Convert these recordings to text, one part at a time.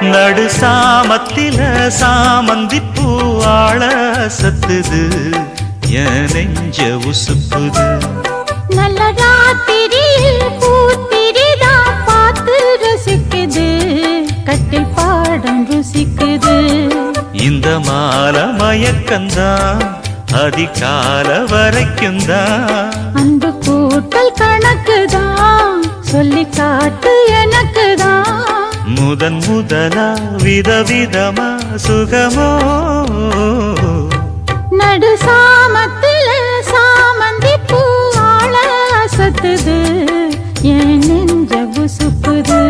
நடு சாமத்தில சாமந்தி பூவாழ சத்துது. என் நெஞ்ச உசுப்புது. நல்ல ராத்திரியில் பூத்திரிதான் பார்த்து ரசிக்குது. கட்டில் பாடம் ருசிக்குது. இந்த மால மயக்கந்தான் அதிகால வரைக்கும் தான் அன்பு கூட்டல் கணக்குதான் சொல்லி காட்டு எனக்குதான் முதன் முதலா விதவிதமா சுகமோ? நடு சாமத்தில் சாமந்தி பூவாள அசத்துது என் நெஞ்ச உசுப்புது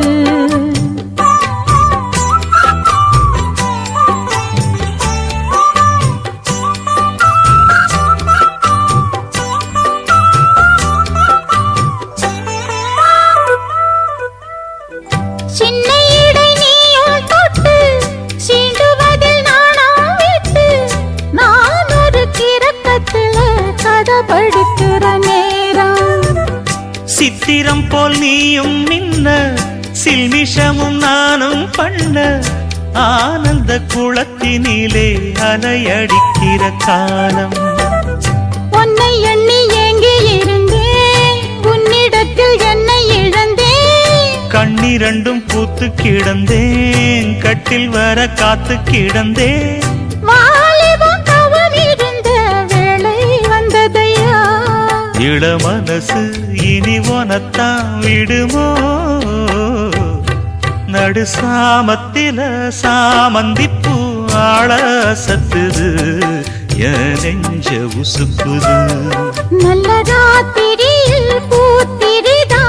சின்ன படிக்கிற நேரம். சித்திரம் போல் நீயும் நின்ன சில்மிஷமும் நானும் பண்ண ஆனந்த குளத்தினிலே அலையடிக்கிற காலம். உன்னை எண்ணி ஏங்கி இருந்தேன் உன்னிடத்தில் என்னை இழந்தேன். கண்ணிரண்டும் பூத்து கிடந்தேன் கட்டில் வர காத்து கிடந்தேன். இள மனசு இனி உனத்தான் விடுமோ? நடு சாமத்தில சாமந்தி ஆள சத்துது என் நெஞ்ச உசுப்புது நல்ல ராத்திரியில் பூத்திரிதா?